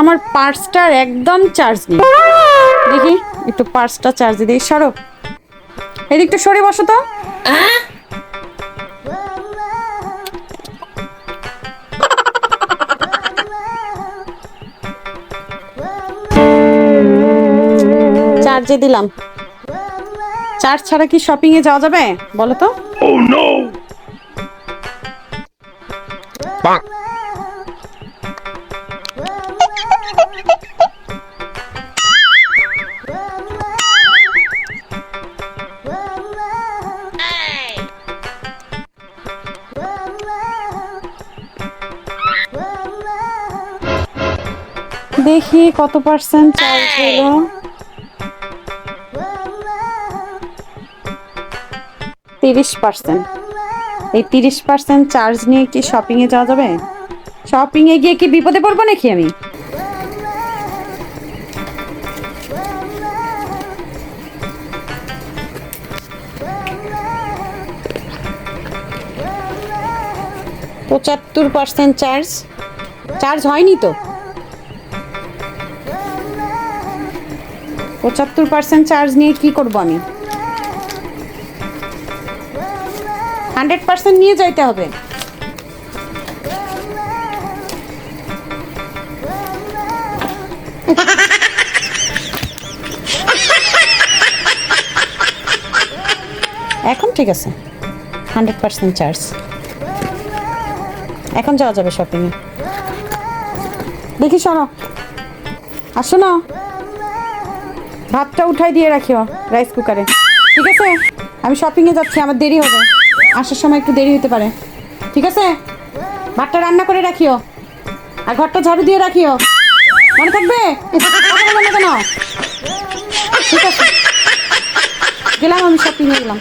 আমার পার্সটার একদম চার্জ নেই। দেখি একটু পার্সটা চার্জ দিই। সরো এদিকটা সরে বসো তো। চার্জে দিলাম। চার্জ ছাড়া কি শপিং এ যাওয়া যাবে? বলো তো। Oh no! দেখি কত পার্সেন্ট চার্জ হলো তিরিশ পার্সেন্ট এই তিরিশ পার্সেন্ট চার্জ নিয়ে কি শপিং এ যাওয়া যাবে? শপিং এ গিয়ে কি বিপদে পড়ব নাকি আমি? পঁচাত্তর পার্সেন্ট চার্জ চার্জ হয়নি তো? পঁচাত্তর পার্সেন্ট চার্জ নিয়ে কি করব আমি? হান্ড্রেড পার্সেন্ট নিয়ে যাইতে হবে। এখন ঠিক আছে। হান্ড্রেড পার্সেন্ট চার্জ এখন যাওয়া যাবে শপিংয়ে দেখি শোনো। আসো না ভাতটা উঠাই দিয়ে রাখিও রাইস কুকারে ঠিক আছে? আমি শপিংয়ে যাচ্ছি, আমার দেরি হবে। আসার সময় একটু দেরি হতে পারে। ঠিক আছে? ভাতটা রান্না করে রাখিও। আর ঘরটা ঝাড়ু দিয়ে রাখিও। মনে থাকবে? কেন? ঠিক আছে। গেলাম আমি শপিংয়ে গেলাম।